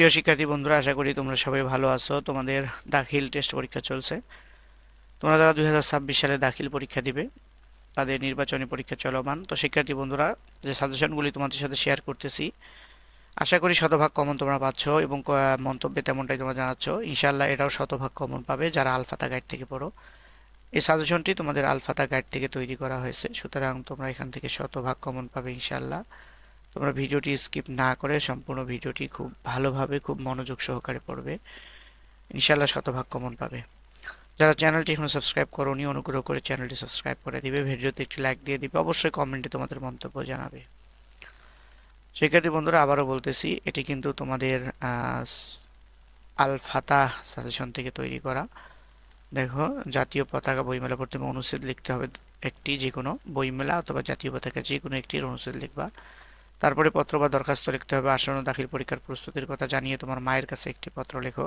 প্রিয় শিক্ষার্থী বন্ধুরা, আশা করি তোমরা সবাই ভালো আছো। তোমাদের দাখিল টেস্ট পরীক্ষা চলছে। তোমরা যারা দুই হাজার ছাব্বিশ সালে দাখিল পরীক্ষা দিবে, তাদের নির্বাচনী পরীক্ষা চলমান। তো শিক্ষার্থী বন্ধুরা, যে সাজেশনগুলি তোমাদের সাথে শেয়ার করতেছি, আশা করি শতভাগ কমন তোমরা পাচ্ছ এবং মন্তব্যে তেমনটাই তোমরা জানাচ্ছ। ইনশাল্লাহ এটাও শতভাগ কমন পাবে যারা আলফাতা গাইড থেকে পড়ো। এই সাজেশনটি তোমাদের আলফাতা গাইড থেকে তৈরি করা হয়েছে। সুতরাং তোমরা এখান থেকে শতভাগ কমন পাবে ইনশাল্লাহ তোমরা ভিডিওটি স্কিপ না করে সম্পূর্ণ ভিডিওটি খুব ভালোভাবে, খুব মনোযোগ সহকারে পড়বে। ইনশাল্লাহ শতভাগ কমন পাবে। যারা চ্যানেলটি এখনও সাবস্ক্রাইব করোনি, অনুগ্রহ করে চ্যানেলটি সাবস্ক্রাইব করে দিবে। ভিডিওতে একটি লাইক দিয়ে দিবে। অবশ্যই কমেন্টে তোমাদের মন্তব্য জানাবে। শিক্ষার্থী বন্ধুরা, আবারও বলতেছি, এটি কিন্তু তোমাদের আল ফাতাহ সাজেশন থেকে তৈরি করা। দেখো, জাতীয় পতাকা বইমেলা প্রথমে অনুচ্ছেদ লিখতে হবে একটি যে কোনো বইমেলা অথবা জাতীয় পতাকা যে কোনো একটির অনুচ্ছেদ লিখবা। তারপরে পত্র বা দরখাস্ত লিখতে হবে আসন্ন দাখিল পরীক্ষার প্রস্তুতির কথা জানিয়ে তোমার মায়ের কাছে একটি পত্র লেখো।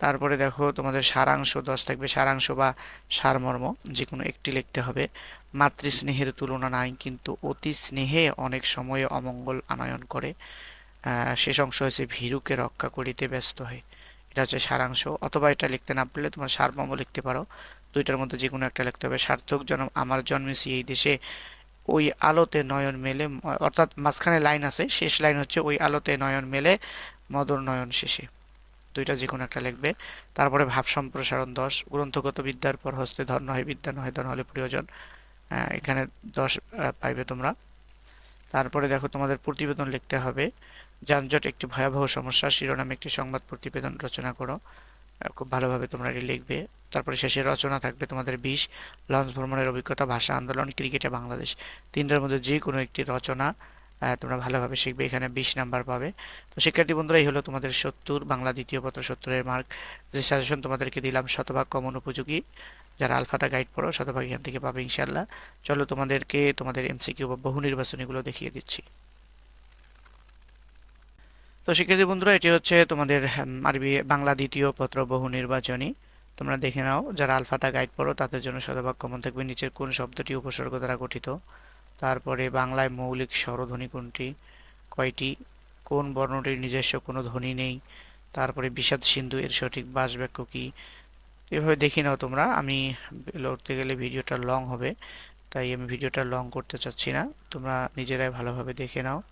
তারপরে দেখো, তোমাদের সারাংশ, দশ থাকবে সারাংশ বা সারমর্ম যে কোনো একটি লিখতে হবে। মাতৃস্নেহের তুলনা নাই, কিন্তু অতি স্নেহে অনেক সময়ে অমঙ্গল আনয়ন করে। শেষ অংশ হয়েছে ভীরুকে রক্ষা করিতে ব্যস্ত হয়। এটা হচ্ছে সারাংশ। অথবা এটা লিখতে না পারলে তোমার সারমর্ম লিখতে পারো। দুইটার মধ্যে যে কোনো একটা লিখতে হবে। সার্থক জন্ম আমার জন্মেছি এই দেশে। ওই আলোতে নয়ন মেলে অর্থাৎ মাঝখানে লাইন আছে, শেষ লাইন হচ্ছে ওই আলোতে নয়ন মেলে মদর নয়ন শেষে। দুইটা যে কোনো একটা লিখবে। তারপরে ভাব সম্প্রসারণ দশ, গ্রন্থগত বিদ্যার পর হস্তে ধন হয় বিদ্যা নয় ধন হলে প্রয়োজন। এখানে দশ পাইবে তোমরা। তারপরে দেখো তোমাদের প্রতিবেদন লিখতে হবে। যানজট একটি ভয়াবহ সমস্যা, শিরোনামে একটি সংবাদ প্রতিবেদন রচনা করো। খুব ভালোভাবে তোমরা এটি লিখবে। তারপরে শেষে রচনা থাকবে তোমাদের বিশ, লঞ্চ ভ্রমণের অভিজ্ঞতা, ভাষা, আন্দোলন, ক্রিকেটে বাংলাদেশ। তিনটার মধ্যে যে কোনো একটি রচনা তোমরা ভালোভাবে শিখবে, এখানে বিশ নাম্বার পাবে। তো শিক্ষার্থী বন্ধুরা, এই হলো তোমাদের সত্তর, বাংলা দ্বিতীয় পত্র সত্তরের মার্ক যে সাজেশন তোমাদেরকে দিলাম, শতভাগ কমন উপযোগী। যারা আলফাতা গাইড পড়ো, শতভাগ এখান থেকে পাবে ইনশাল্লাহ চলো তোমাদেরকে তোমাদের এমসিকিউ বা বহু নির্বাচনীগুলো দেখিয়ে দিচ্ছি। তো শিক্ষার্থী বন্ধুরা, এটি হচ্ছে তোমাদের আরবি, বাংলা দ্বিতীয় পত্র বহু নির্বাচনী। তোমরা দেখে নাও, যারা আলফাতা গাইড পড়ো, তাদের জন্য শতভাগ কমন থাকবে নিচের কোন শব্দটি উপসর্গ দ্বারা গঠিত। তারপরে বাংলায় মৌলিক স্বরধ্বনি কোনটি? কয়টি? কোন বর্ণটির নিজস্ব কোনো ধ্বনি নেই? তারপরে বিষাদ সিন্ধু এর সঠিক বাস বাক্য কি? এভাবে দেখি নাও তোমরা, আমি লড়তে গেলে ভিডিওটা লং হবে, তাই আমি ভিডিওটা লং করতে চাচ্ছি না। তোমরা নিজেরাই ভালোভাবে দেখে নাও।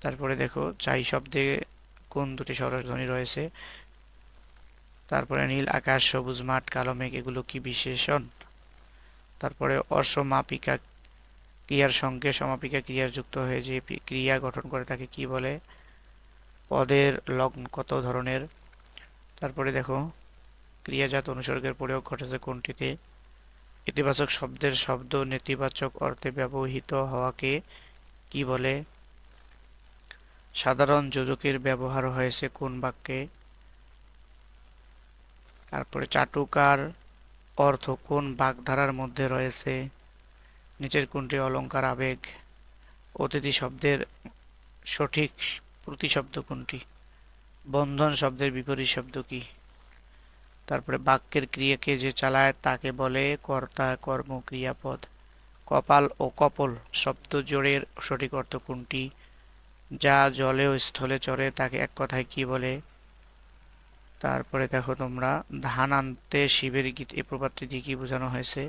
তারপরে দেখো, চাই শব্দে কোন দুটি স্বরধ্বনি রয়েছে? তারপরে নীল আকাশ, সবুজ মাঠ, কালো মেঘ, এগুলো কি বিশেষণ? তারপরে অসমাপিকা ক্রিয়ার সঙ্গে সমাপিকা ক্রিয়ার যুক্ত হয়ে যে ক্রিয়া গঠন করে তাকে কি বলে? পদের লগ্ন কত ধরনের? তারপরে দেখো, ক্রিয়াজাত অনুসর্গের প্রয়োগ ঘটেছে কোনটিতে? ইতিবাচক শব্দের শব্দ, নেতিবাচক অর্থে ব্যবহৃত হওয়াকে কি বলে? সাধারণ যোজকের ব্যবহার হয়েছে কোন বাক্যে? তারপরে চাটুকার অর্থ কোন বাগধারার মধ্যে রয়েছে? নিচের কোনটি অলংকার আবেগ? অতিথি শব্দের সঠিক প্রতিশব্দ কোনটি? বন্ধন শব্দের বিপরীত শব্দ কি? তারপরে বাক্যের ক্রিয়াকে যে চালায় তাকে বলে কর্তা, কর্ম, ক্রিয়াপদ। কপাল ও কপল শব্দ জোড়ের সঠিক অর্থ কোনটি? যা জলে ও স্থলে চড়ে তাকে এক কথায় কি বলে? তারপরে দেখো তোমরা ধান আনতে শিবের গীত এ প্রপাতটি দিয়ে কি বোঝানো হয়েছে?